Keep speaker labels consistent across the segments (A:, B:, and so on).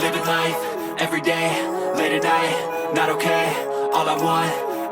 A: Living life, every day, late at night, not okay. All I want,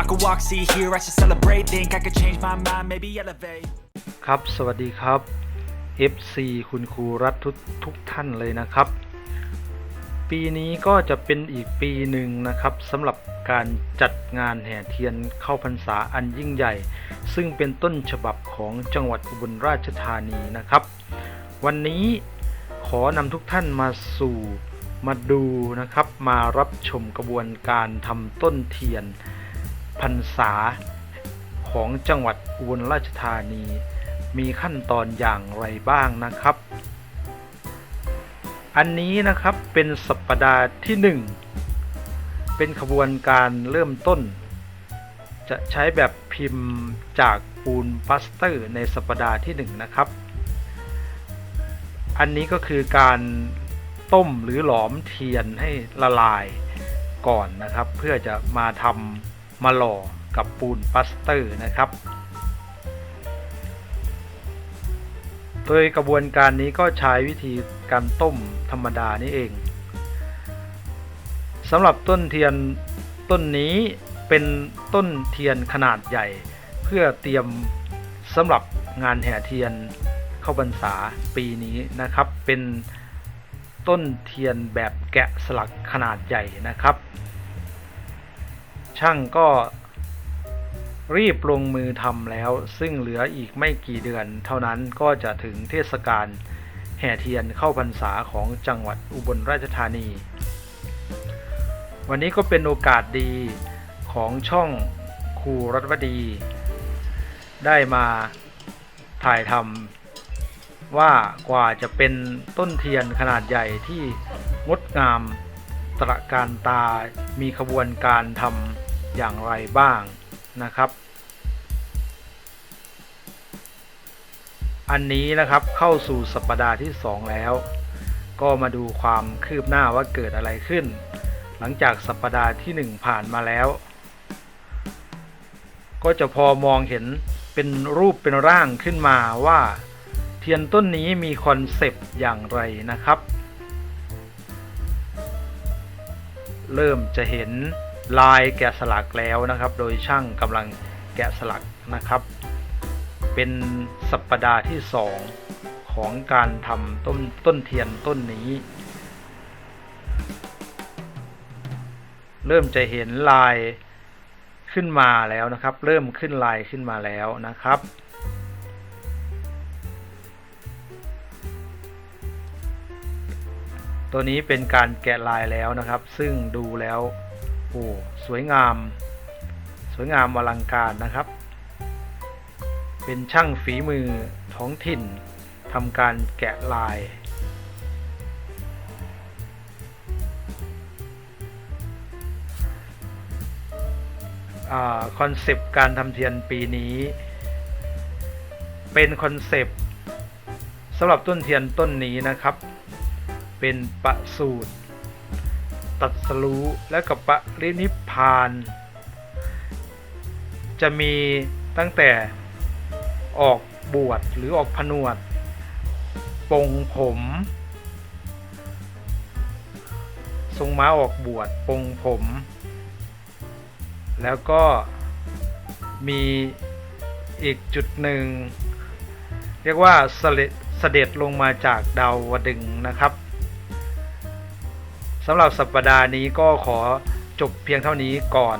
A: I could walk, see, hear, I should celebrate. Think I could change my mind, maybe elevate.
B: ครับ สวัสดีครับ FC คุณครูรัฐทุกทุกท่านเลยนะครับ ปีนี้ก็จะเป็นอีกปีหนึ่งนะครับสำหรับการจัดงานแห่เทียนเข้าพรรษาอันยิ่งใหญ่ ซึ่งเป็นต้นฉบับของจังหวัดอุบลราชธานีนะครับ วันนี้ขอนำทุกท่านมาสู่มาดูนะครับ มารับชมกระบวนการทำต้นเทียน พรรษาของจังหวัดอุบลราชธานี มีขั้นตอนอย่างไรบ้างนะครับ อันนี้นะครับเป็นสัปดาห์ที่ 1 เป็นขบวนการเริ่มต้น จะใช้แบบพิมพ์จากปูนปลาสเตอร์ในสัปดาห์ที่ 1 นะครับ อันนี้ก็คือการต้มหรือหลอมเทียนให้ละลายก่อนนะครับ เพื่อจะมาทำ มาหล่อกับปูนปลาสเตอร์นะครับ โดยกระบวนการนี้ก็ใช้วิธีการต้มธรรมดานี่เองสำหรับต้นเทียนต้นนี้เป็นต้นเทียนขนาดใหญ่ เพื่อเตรียมสำหรับงานแห่เทียนเข้าพรรษาปีนี้นะครับ เป็นต้นเทียนแบบแกะสลักขนาดใหญ่นะครับ ช่างก็รีบลงมือทำแล้ว ซึ่งเหลืออีกไม่กี่เดือน เท่านั้นก็จะถึงเทศกาลแห่เทียนเข้าพรรษาของจังหวัดอุบลราชธานี วันนี้ก็เป็นโอกาสดีของช่องครูรัตวดี ได้มาถ่ายทำว่ากว่าจะเป็นต้นเทียนขนาดใหญ่ที่งดงามตระการตามีขบวนการทำ อย่างไรบ้างนะครับ อันนี้นะครับเข้าสู่สัปดาห์ที่ 2 แล้ว ก็มาดูความคืบหน้าว่าเกิดอะไรขึ้น หลังจากสัปดาห์ที่ 1 ผ่านมาแล้ว ก็จะพอมองเห็นเป็นรูปเป็นร่างขึ้นมาว่าเทียนต้นนี้มีคอนเซปต์อย่างไรนะครับ เริ่มจะเห็น ลายแกะสลักแล้วนะครับ โดยช่างกำลังแกะสลักนะครับ เป็นสัปดาห์ที่2ของการทำต้นต้นเทียนต้นนี้ เริ่มจะเห็นลายขึ้นมาแล้วนะครับ เริ่มขึ้นลายขึ้นมาแล้วนะครับตัวนี้เป็นการแกะลายแล้วนะครับ ซึ่งดูแล้ว โอ้สวยงาม สวยงามอลังการนะครับ เป็นช่างฝีมือท้องถิ่นทำการแกะลาย คอนเซปต์การทำเทียนปีนี้ เป็นคอนเซปต์สำหรับต้นเทียนต้นนี้นะครับ เป็นประสูตร ตัดสรู้และกับปรินิพาน จะมีตั้งแต่ออกบวชหรือออกผนวดปงผม ทรงม้าออกบวชปงผม แล้วก็มีอีกจุดหนึ่ง เรียกว่าเสด็จเด็จลงมาจากดาวดึงนะครับ สำหรับสัปดาห์นี้ก็ขอจบเพียงเท่านี้ก่อน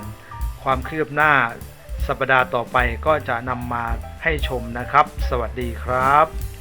B: ความคืบหน้าสัปดาห์ต่อไปก็จะนำมาให้ชมนะครับ สวัสดีครับ